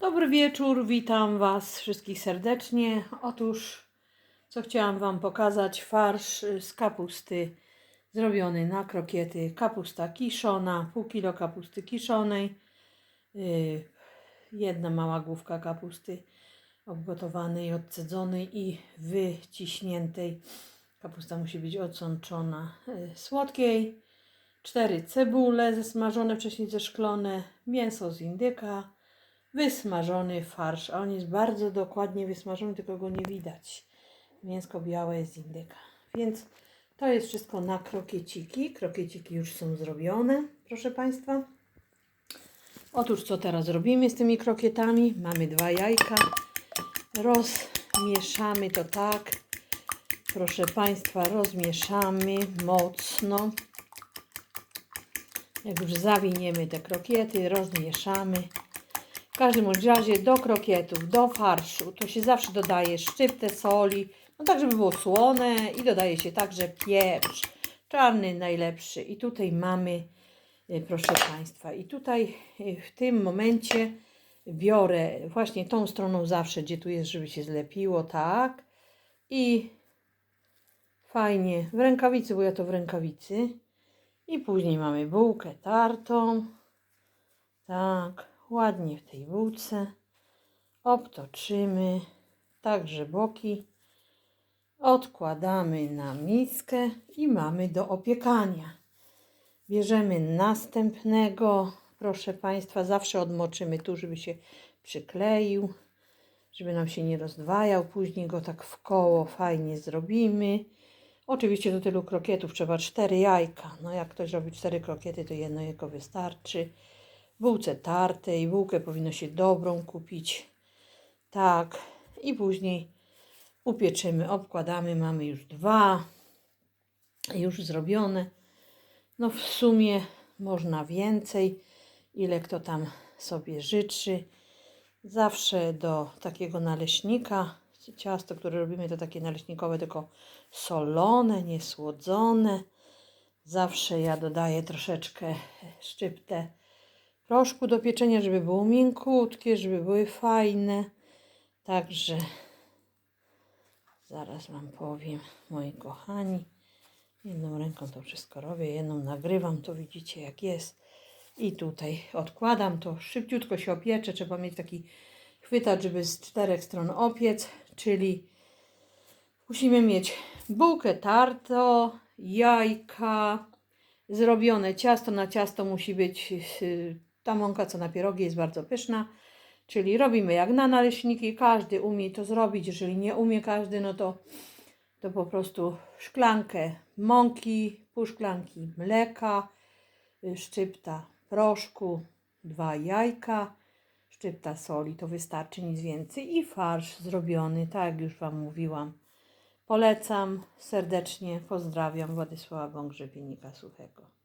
Dobry wieczór, witam Was wszystkich serdecznie. Otóż, co chciałam Wam pokazać, farsz z kapusty zrobiony na krokiety. Kapusta kiszona, pół kilo kapusty kiszonej, y, jedna mała główka kapusty obgotowanej, odcedzonej i wyciśniętej. Kapusta musi być odsączona y, słodkiej. Cztery cebule zesmażone, wcześniej zeszklone, mięso z indyka, wysmażony farsz, a on jest bardzo dokładnie wysmażony, tylko go nie widać. Mięsko białe jest z indyka. Więc to jest wszystko na krokieciki. Krokieciki już są zrobione, proszę Państwa. Otóż co teraz robimy z tymi krokietami? Mamy dwa jajka. Rozmieszamy to tak. Proszę Państwa, rozmieszamy mocno. Jak już zawiniemy te krokiety, rozmieszamy. W każdym razie do krokietów, do farszu, to się zawsze dodaje szczyptę soli, no tak, żeby było słone i dodaje się także pieprz, czarny najlepszy. I tutaj mamy, y, proszę Państwa, i tutaj y, w tym momencie biorę właśnie tą stroną zawsze, gdzie tu jest, żeby się zlepiło, tak. I fajnie w rękawicy, bo ja to w rękawicy. I później mamy bułkę tartą. Tak, ładnie w tej bułce. Obtoczymy także boki. Odkładamy na miskę i mamy do opiekania. Bierzemy następnego. Proszę Państwa, zawsze odmoczymy tu, żeby się przykleił, żeby nam się nie rozdwajał. Później go tak w koło fajnie zrobimy. Oczywiście do tylu krokietów trzeba cztery jajka. No jak ktoś robi cztery krokiety, to jedno jajko wystarczy. Bułce tartej, bułkę powinno się dobrą kupić. Tak. I później upieczymy, obkładamy. Mamy już dwa. Już zrobione. No w sumie można więcej, ile kto tam sobie życzy. Zawsze do takiego naleśnika, ciasto, które robimy, to takie naleśnikowe, tylko solone, niesłodzone. Zawsze ja dodaję troszeczkę szczyptę proszku do pieczenia, żeby było miękutkie, żeby były fajne. Także zaraz Wam powiem, moi kochani. Jedną ręką to wszystko robię, jedną nagrywam, to widzicie jak jest. I tutaj odkładam to, szybciutko się opiecze, trzeba mieć taki chwytacz, żeby z czterech stron opiec, czyli musimy mieć bułkę tarto, jajka, zrobione ciasto, na ciasto musi być yy, ta mąka, co na pierogi jest bardzo pyszna, czyli robimy jak na naleśniki, każdy umie to zrobić, jeżeli nie umie każdy, no to, to po prostu szklankę mąki, pół szklanki mleka, y, szczypta proszku, dwa jajka, szczypta soli, to wystarczy, nic więcej. I farsz zrobiony, tak już Wam mówiłam. Polecam serdecznie, pozdrawiam Władysława Bągrzebiennika Suchego.